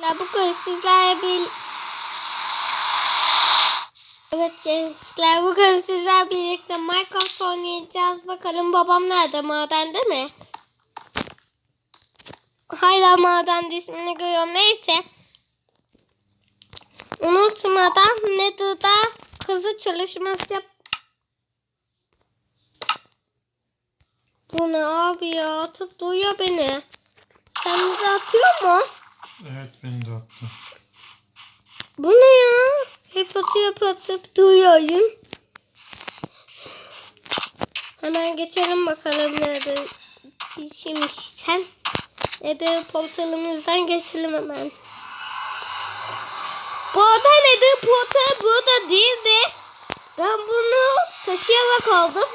Ya bugün sizlerle bir... Evet gençler bugün sizlerle birlikte Minecraft oynayacağız. Bakalım babam nerede madende mi? Hala madende ismini görüyorum. Neyse. Unutmadan Nether'da kızı çalışması yap. Bu ne abi ya? Atıp duyuyor beni. Sen de atıyor mu? Evet beni de attı. Bu ne ya? Hep atıp atıp duyuyorum. Hemen geçelim bakalım nerede dişimiş sen. Nedir portalımızdan geçelim hemen. Bu arada nedir portal burada değildi. Ben bunu taşıyarak aldım.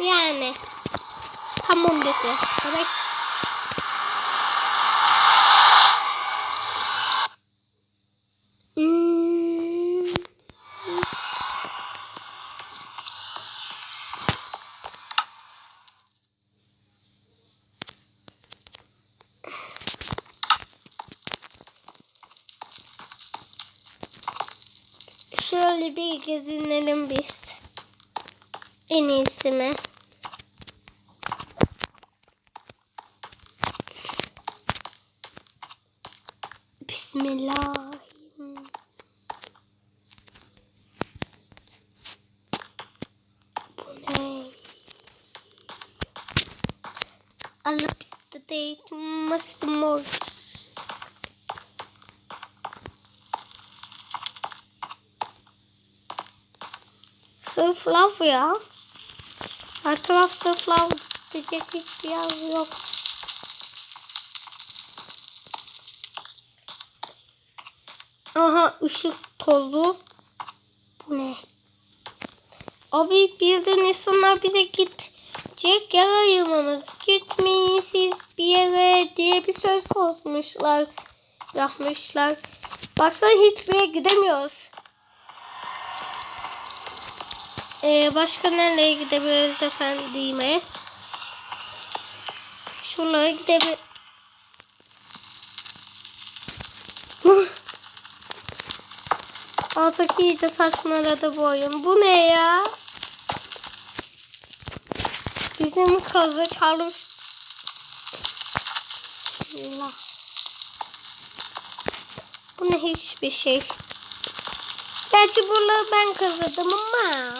Yani. Tamam dese. Evet. Şöyle bir gezinelim biz. En iyisi mi? Bismillahirrahmanirrahim. Bu ne? Allah bizde değil. Sırf lav ya. Her taraf sırf lav diyecek hiçbir yer yok. Aha ışık tozu. Bu ne? Abi birden insanlar bize gidecek yer ayırmamız. Gitmeyin siz bir yere diye bir söz koymuşlar. Yapmışlar. Baksana hiçbir yere gidemiyoruz. Ee, başka nereye gidebiliriz efendime? Şuralara gidebiliriz. Alttaki iyice saçmaladı bu oyun. Bu ne ya? Bizim kazı çalış. Bismillah. Bu ne hiçbir şey. Gerçi buraları ben kazıdım ama.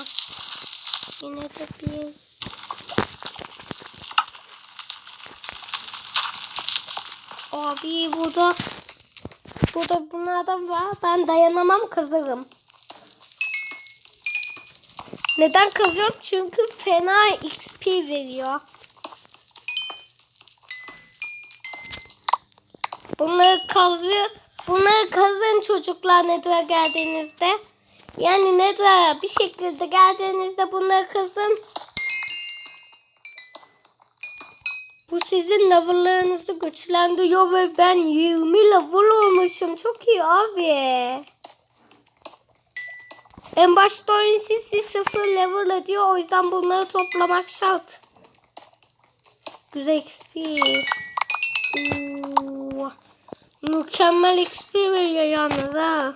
Yine bir... Abi burada Burada bunlardan var. Ben dayanamam kazırım. Neden kazıyorum? Çünkü fena XP veriyor. Bunları kazı, bunları kazın çocuklar Nether'a geldiğinizde. Yani Nether'a bir şekilde geldiğinizde bunları kazın. Bu sizin level'larınızı güçlendiriyor ve ben 20 level olmuşum. Çok iyi abi. En başta oyun sizi sıfır level ediyor. O yüzden bunları toplamak şart. Güzel XP. Oo. Mükemmel XP veriyor yalnız ha.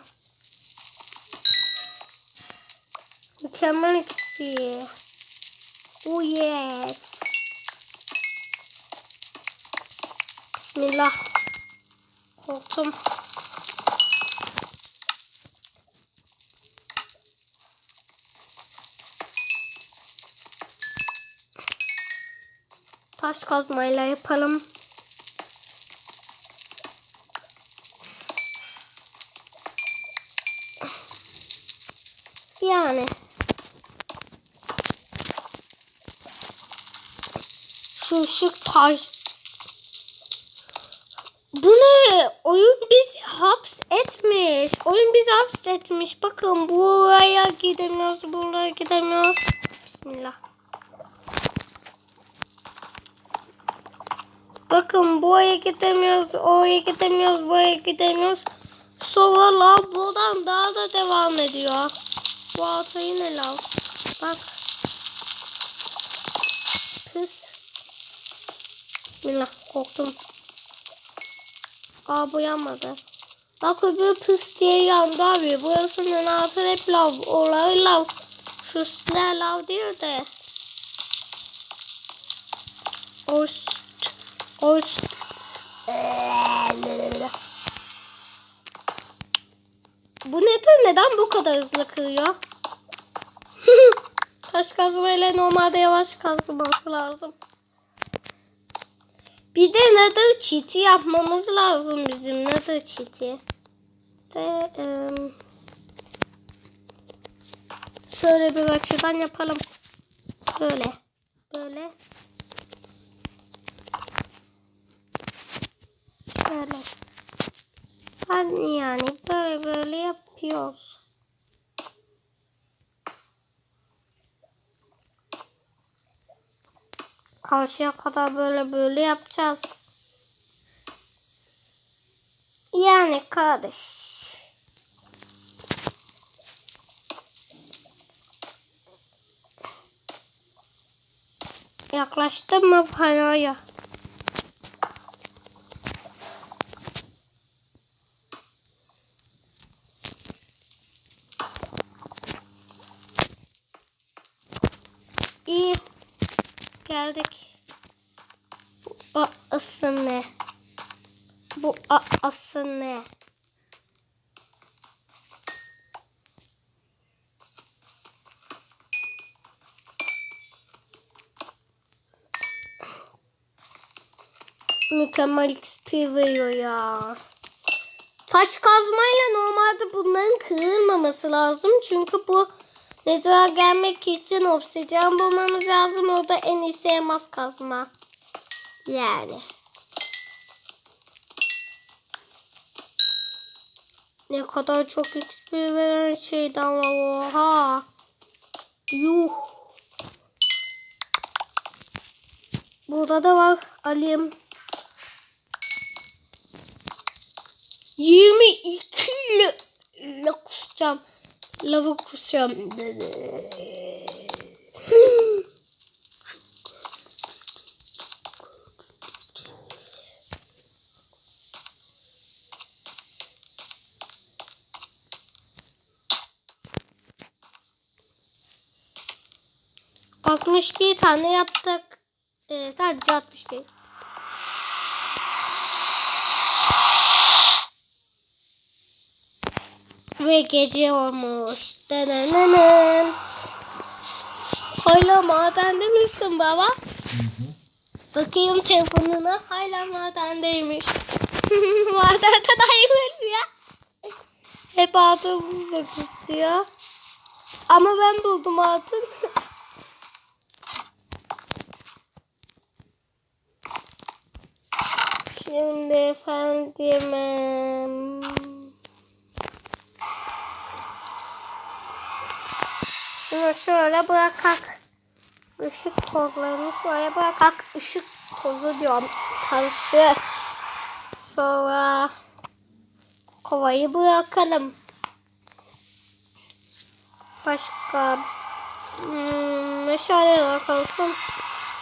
XP. Oh yes. Bismillah. Korktum. Taş kazmayla yapalım. Yani. Şu taş bu ne? Oyun bizi haps etmiş. Oyun bizi haps etmiş. Bakın buraya gidemiyoruz. Buraya gidemiyoruz. Bismillah. Bakın buraya gidemiyoruz. Oraya gidemiyoruz. Buraya gidemiyoruz. Sonra buradan daha da devam ediyor. Bu alta yine lav. Bak. Bismillah korktum. Aa bu yanmadı. Bak öbür pıs diye yandı abi. Burasının altı hep lav. Orayı lav. Şu üstler lav değil de. Ost. Ost. Bu nedir? Neden bu kadar hızlı kırıyor? Taş kazmayla normalde yavaş kazması lazım. Bir de nether çiti yapmamız lazım bizim nether çiti. De, em, şöyle bir açıdan yapalım. Böyle. Böyle. Şöyle. Hani yani böyle böyle yapıyoruz. Karşıya kadar böyle böyle yapacağız. Yani kardeş. Yaklaştın mı panoya? İyi. Geldik. Bu asıl ne? Bu a- asıl ne? Mükemmel XP veriyor ya. Taş kazmayla normalde bunların kırılmaması lazım. Çünkü bu Nether'a gelmek için obsidyen bulmamız lazım. O da en iyisi elmas kazma. Yani. Ne kadar çok XP veren şeyden var. Oha. Yuh. Burada da var. Alayım. 22 ile la kusacağım. Lava kusacağım. Altmış bir tane yaptık. Ee, sadece 61. Ve gece olmuş. Denenenen. Hala madende misin baba? Hı hı. Bakayım telefonuna. Hala madendeymiş. Madende daymış ya. Hep altın bulmak istiyor. Ama ben buldum altın. Şimdi efendim. Şunu şöyle bırakak. Işık tozlarını şuraya bırakak. Işık tozu diyorum. Taşı. Sonra kovayı bırakalım. Başka hmm, meşaleler kalsın.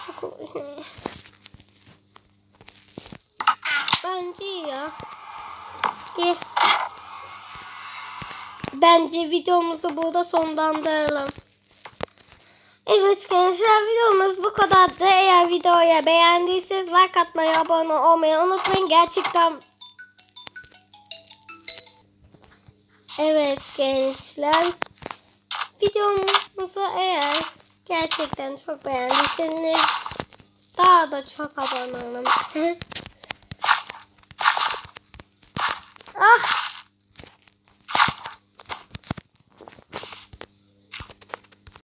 Şu kovayı. Bence ya. İyi. Bence videomuzu burada sonlandıralım. Evet gençler videomuz bu kadardı. Eğer videoya beğendiyseniz like atmayı, abone olmayı unutmayın. Gerçekten Evet gençler. Videomuzu eğer gerçekten çok beğendiyseniz daha da çok abone olun.